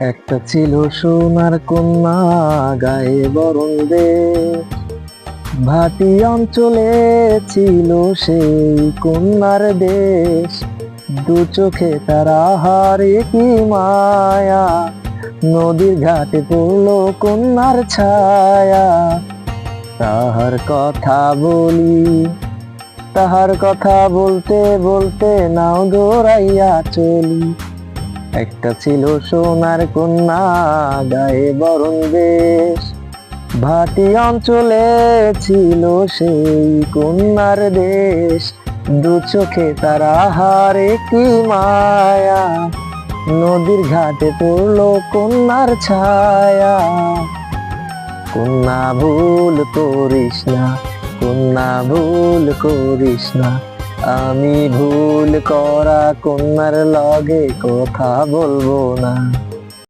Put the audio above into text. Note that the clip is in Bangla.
একটা ছিল সোনার কন্যা গায়ে বরণ দে। ভাটি অঞ্চলে ছিল সেই কন্যার দেশ। দু চোখে তারা হারে কি মায়া। নদীর ঘাটে পড়ল কন্যার ছায়া। তাহার কথা বলি, তাহার কথা বলতে বলতে নাও দৌড়াইয়া চলি। একটা ছিল সোনার কন্যা, গায়ে বরণ বেশ। ভাটি অঞ্চলে ছিল সেই কন্যার দেশ। দু চোখে তারা হারে কি মায়া। নদীর ঘাটে পড়ল কন্যার ছায়া। কন্যা ভুল করিস না, কন্যা ভুল করিস না। আমি ভুল করা কন্যার লগে কথা বলব না।